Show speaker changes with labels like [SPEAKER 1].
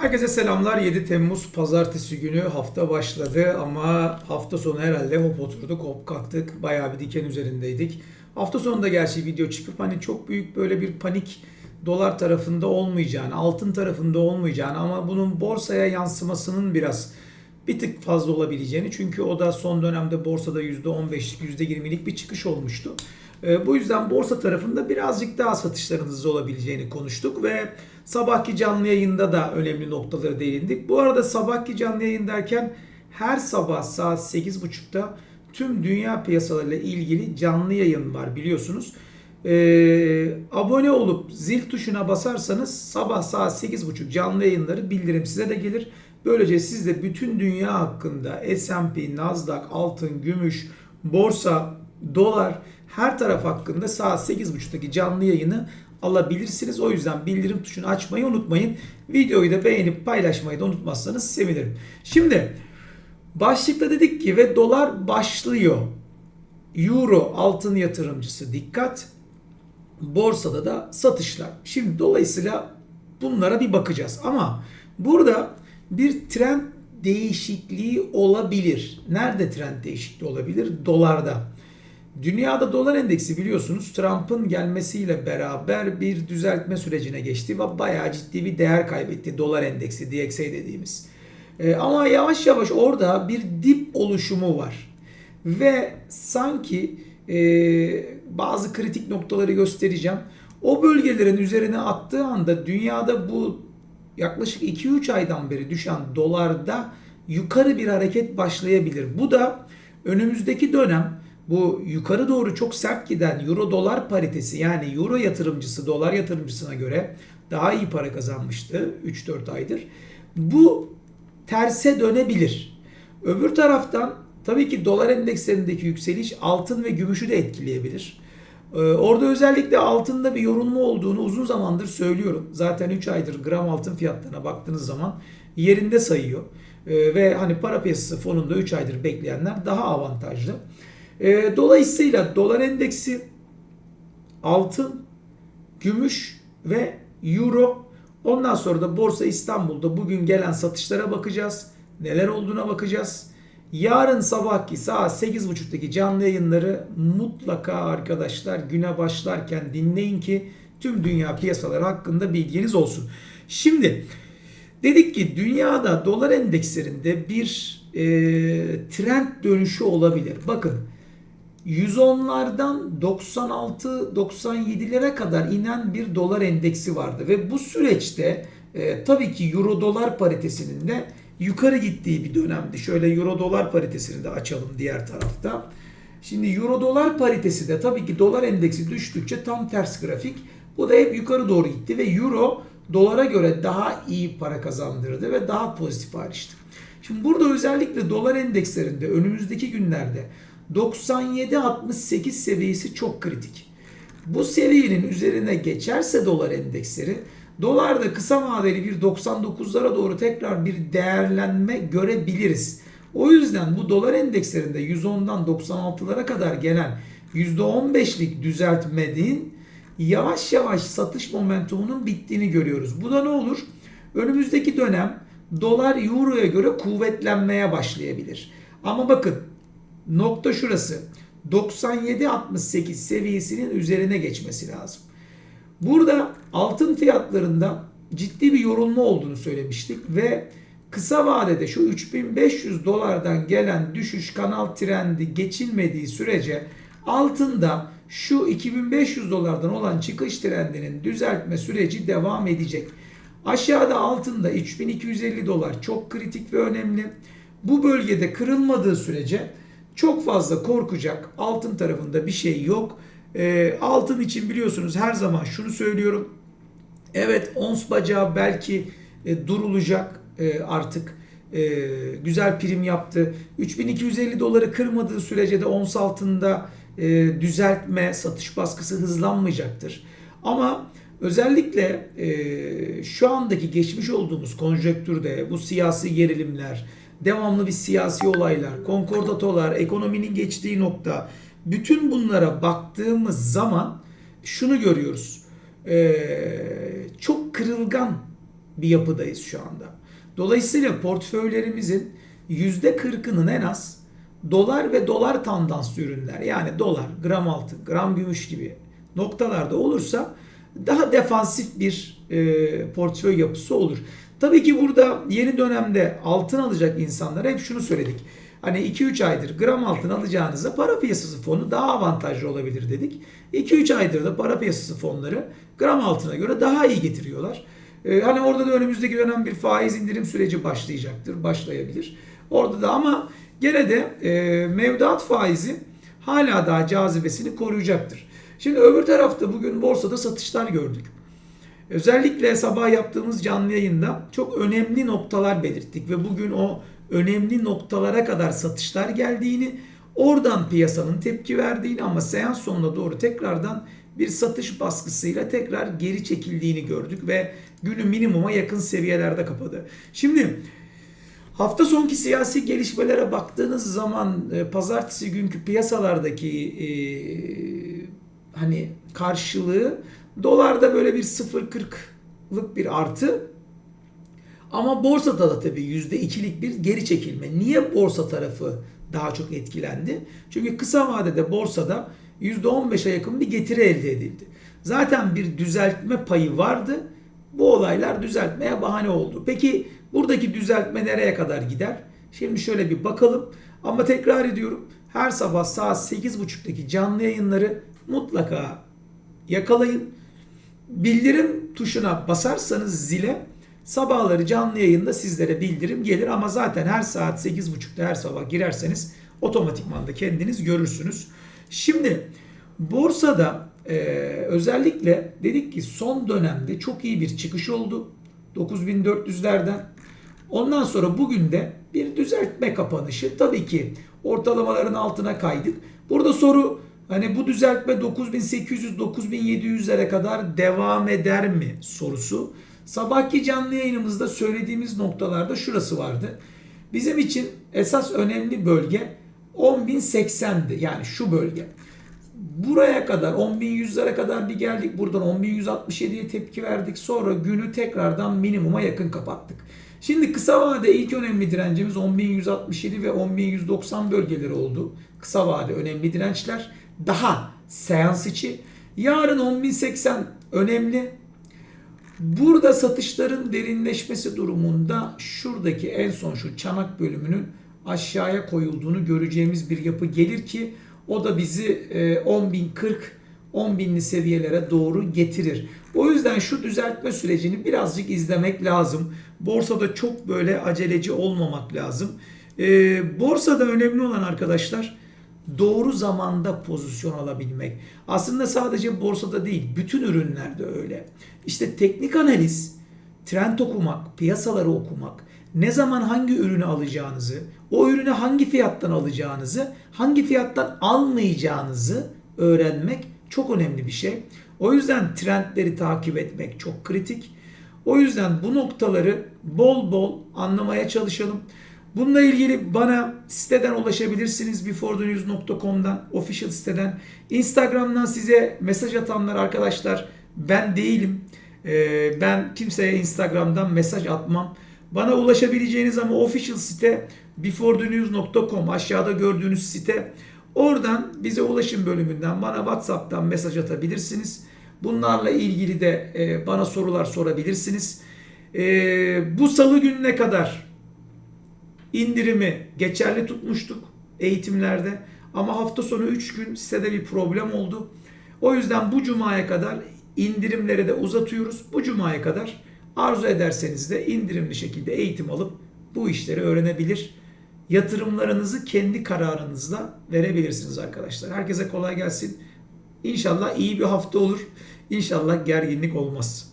[SPEAKER 1] Herkese selamlar. 7 Temmuz pazartesi günü hafta başladı ama hafta sonu herhalde hop oturduk hop kalktık. Bayağı bir diken üzerindeydik. Hafta sonunda gerçi video çıkıp hani çok büyük böyle bir panik dolar tarafında olmayacağını, altın tarafında olmayacağını ama bunun borsaya yansımasının biraz bir tık fazla olabileceğini çünkü o da son dönemde borsada %15'lik %20'lik bir çıkış olmuştu. E, bu yüzden borsa tarafında birazcık daha satışlarınız olabileceğini konuştuk ve sabahki canlı yayında da önemli noktaları değindik. Bu arada sabahki canlı yayın derken her sabah saat 8.30'da tüm dünya piyasalarıyla ilgili canlı yayın var biliyorsunuz. Ee, abone olup zil tuşuna basarsanız sabah saat 8.30 canlı yayınları bildirim size de gelir. Böylece siz de bütün dünya hakkında S&P, Nasdaq, altın, gümüş, borsa, dolar her taraf hakkında saat 8.30'daki canlı yayını alabilirsiniz. O yüzden bildirim tuşunu açmayı unutmayın. Videoyu da beğenip paylaşmayı da unutmazsanız sevinirim. Şimdi başlıkta dedik ki ve dolar başlıyor. Euro altın yatırımcısı dikkat. Borsada da satışlar. Şimdi dolayısıyla bunlara bir bakacağız. Ama burada bir trend değişikliği olabilir. Nerede trend değişikliği olabilir? Dolarda. Dünyada dolar endeksi biliyorsunuz Trump'ın gelmesiyle beraber bir düzeltme sürecine geçti ve bayağı ciddi bir değer kaybetti dolar endeksi DXY dediğimiz. Ee, ama yavaş yavaş orada bir dip oluşumu var. Ve sanki e, bazı kritik noktaları göstereceğim. O bölgelerin üzerine attığı anda dünyada bu yaklaşık 2-3 aydan beri düşen dolarda yukarı bir hareket başlayabilir. Bu da önümüzdeki dönem bu yukarı doğru çok sert giden euro dolar paritesi yani euro yatırımcısı dolar yatırımcısına göre daha iyi para kazanmıştı 3-4 aydır. Bu terse dönebilir. Öbür taraftan tabii ki dolar endekslerindeki yükseliş altın ve gümüşü de etkileyebilir. Ee, orada özellikle altında bir yorulma olduğunu uzun zamandır söylüyorum. Zaten 3 aydır gram altın fiyatlarına baktığınız zaman yerinde sayıyor. Ee, ve hani para piyasası fonunda 3 aydır bekleyenler daha avantajlı. E, dolayısıyla dolar endeksi altın, gümüş ve euro. Ondan sonra da Borsa İstanbul'da bugün gelen satışlara bakacağız. Neler olduğuna bakacağız. Yarın sabahki saat 8.30'daki canlı yayınları mutlaka arkadaşlar güne başlarken dinleyin ki tüm dünya piyasaları hakkında bilginiz olsun. Şimdi dedik ki dünyada dolar endekslerinde bir e, trend dönüşü olabilir. Bakın 110'lardan 96-97'lere kadar inen bir dolar endeksi vardı ve bu süreçte e, tabii ki euro dolar paritesinin de yukarı gittiği bir dönemdi. Şöyle euro dolar paritesini de açalım diğer tarafta. Şimdi euro dolar paritesi de tabii ki dolar endeksi düştükçe tam ters grafik. Bu da hep yukarı doğru gitti ve euro dolara göre daha iyi para kazandırdı ve daha pozitif ayrıştı. Şimdi burada özellikle dolar endekslerinde önümüzdeki günlerde 97-68 seviyesi çok kritik. Bu seviyenin üzerine geçerse dolar endeksleri dolarda kısa vadeli bir 99'lara doğru tekrar bir değerlenme görebiliriz. O yüzden bu dolar endekslerinde 110'dan 96'lara kadar gelen %15'lik düzeltmediğin yavaş yavaş satış momentumunun bittiğini görüyoruz. Bu da ne olur? Önümüzdeki dönem dolar euroya göre kuvvetlenmeye başlayabilir. Ama bakın nokta şurası. 97-68 seviyesinin üzerine geçmesi lazım. Burada altın fiyatlarında ciddi bir yorulma olduğunu söylemiştik ve kısa vadede şu 3500 dolardan gelen düşüş kanal trendi geçilmediği sürece altında şu 2500 dolardan olan çıkış trendinin düzeltme süreci devam edecek. Aşağıda altında 3250 dolar çok kritik ve önemli. Bu bölgede kırılmadığı sürece çok fazla korkacak altın tarafında bir şey yok. E, altın için biliyorsunuz her zaman şunu söylüyorum. Evet ons bacağı belki e, durulacak e, artık e, güzel prim yaptı. 3250 doları kırmadığı sürece de ons altında e, düzeltme, satış baskısı hızlanmayacaktır. Ama özellikle e, şu andaki geçmiş olduğumuz konjöktürde bu siyasi gerilimler, devamlı bir siyasi olaylar, konkordatolar, ekonominin geçtiği nokta, bütün bunlara baktığımız zaman şunu görüyoruz. Ee, çok kırılgan bir yapıdayız şu anda. Dolayısıyla portföylerimizin %40'ının en az dolar ve dolar tandanslı ürünler yani dolar, gram altın, gram gümüş gibi noktalarda olursa daha defansif bir e, portföy yapısı olur. Tabii ki burada yeni dönemde altın alacak insanlara hep şunu söyledik. Hani 2-3 aydır gram altın alacağınıza para piyasası fonu daha avantajlı olabilir dedik. 2-3 aydır da para piyasası fonları gram altına göre daha iyi getiriyorlar. Ee, hani orada da önümüzdeki dönem bir faiz indirim süreci başlayacaktır, başlayabilir. Orada da ama gene de e, mevduat faizi hala daha cazibesini koruyacaktır. Şimdi öbür tarafta bugün borsada satışlar gördük. Özellikle sabah yaptığımız canlı yayında çok önemli noktalar belirttik ve bugün o önemli noktalara kadar satışlar geldiğini, oradan piyasanın tepki verdiğini ama seans sonuna doğru tekrardan bir satış baskısıyla tekrar geri çekildiğini gördük ve günü minimuma yakın seviyelerde kapadı. Şimdi hafta sonki siyasi gelişmelere baktığınız zaman e, pazartesi günkü piyasalardaki e, hani karşılığı dolarda böyle bir 0.40'lık bir artı ama borsada da tabii %2'lik bir geri çekilme. Niye borsa tarafı daha çok etkilendi? Çünkü kısa vadede borsada %15'e yakın bir getiri elde edildi. Zaten bir düzeltme payı vardı. Bu olaylar düzeltmeye bahane oldu. Peki buradaki düzeltme nereye kadar gider? Şimdi şöyle bir bakalım. Ama tekrar ediyorum. Her sabah saat 8.30'daki canlı yayınları mutlaka yakalayın. Bildirim tuşuna basarsanız zile sabahları canlı yayında sizlere bildirim gelir ama zaten her saat 8.30'da her sabah girerseniz otomatikman da kendiniz görürsünüz. Şimdi borsada e, özellikle dedik ki son dönemde çok iyi bir çıkış oldu. 9400'lerden. Ondan sonra bugün de bir düzeltme kapanışı. Tabii ki ortalamaların altına kaydık. Burada soru hani bu düzeltme 9800-9700'lere kadar devam eder mi sorusu. Sabahki canlı yayınımızda söylediğimiz noktalarda şurası vardı. Bizim için esas önemli bölge 10.080'di. Yani şu bölge. Buraya kadar 10.100'lere kadar bir geldik. Buradan 10.167'ye tepki verdik. Sonra günü tekrardan minimuma yakın kapattık. Şimdi kısa vade ilk önemli direncimiz 10.167 ve 10.190 bölgeleri oldu. Kısa vade önemli dirençler. Daha seans içi. Yarın 10.080 önemli. Burada satışların derinleşmesi durumunda şuradaki en son şu çanak bölümünün aşağıya koyulduğunu göreceğimiz bir yapı gelir ki o da bizi 10.040 10.000'li seviyelere doğru getirir. O yüzden şu düzeltme sürecini birazcık izlemek lazım. Borsada çok böyle aceleci olmamak lazım. Ee, borsada önemli olan arkadaşlar doğru zamanda pozisyon alabilmek. Aslında sadece borsada değil, bütün ürünlerde öyle. İşte teknik analiz, trend okumak, piyasaları okumak, ne zaman hangi ürünü alacağınızı, o ürünü hangi fiyattan alacağınızı, hangi fiyattan almayacağınızı öğrenmek çok önemli bir şey. O yüzden trendleri takip etmek çok kritik. O yüzden bu noktaları bol bol anlamaya çalışalım. Bununla ilgili bana siteden ulaşabilirsiniz. beforethenews.com'dan, official siteden. Instagram'dan size mesaj atanlar arkadaşlar ben değilim. Ee, ben kimseye Instagram'dan mesaj atmam. Bana ulaşabileceğiniz ama official site beforethenews.com aşağıda gördüğünüz site. Oradan bize ulaşım bölümünden bana WhatsApp'tan mesaj atabilirsiniz. Bunlarla ilgili de e, bana sorular sorabilirsiniz. E, bu salı gününe kadar indirimi geçerli tutmuştuk eğitimlerde. Ama hafta sonu 3 gün sitede bir problem oldu. O yüzden bu cumaya kadar indirimleri de uzatıyoruz. Bu cumaya kadar arzu ederseniz de indirimli şekilde eğitim alıp bu işleri öğrenebilir. Yatırımlarınızı kendi kararınızla verebilirsiniz arkadaşlar. Herkese kolay gelsin. İnşallah iyi bir hafta olur. İnşallah gerginlik olmaz.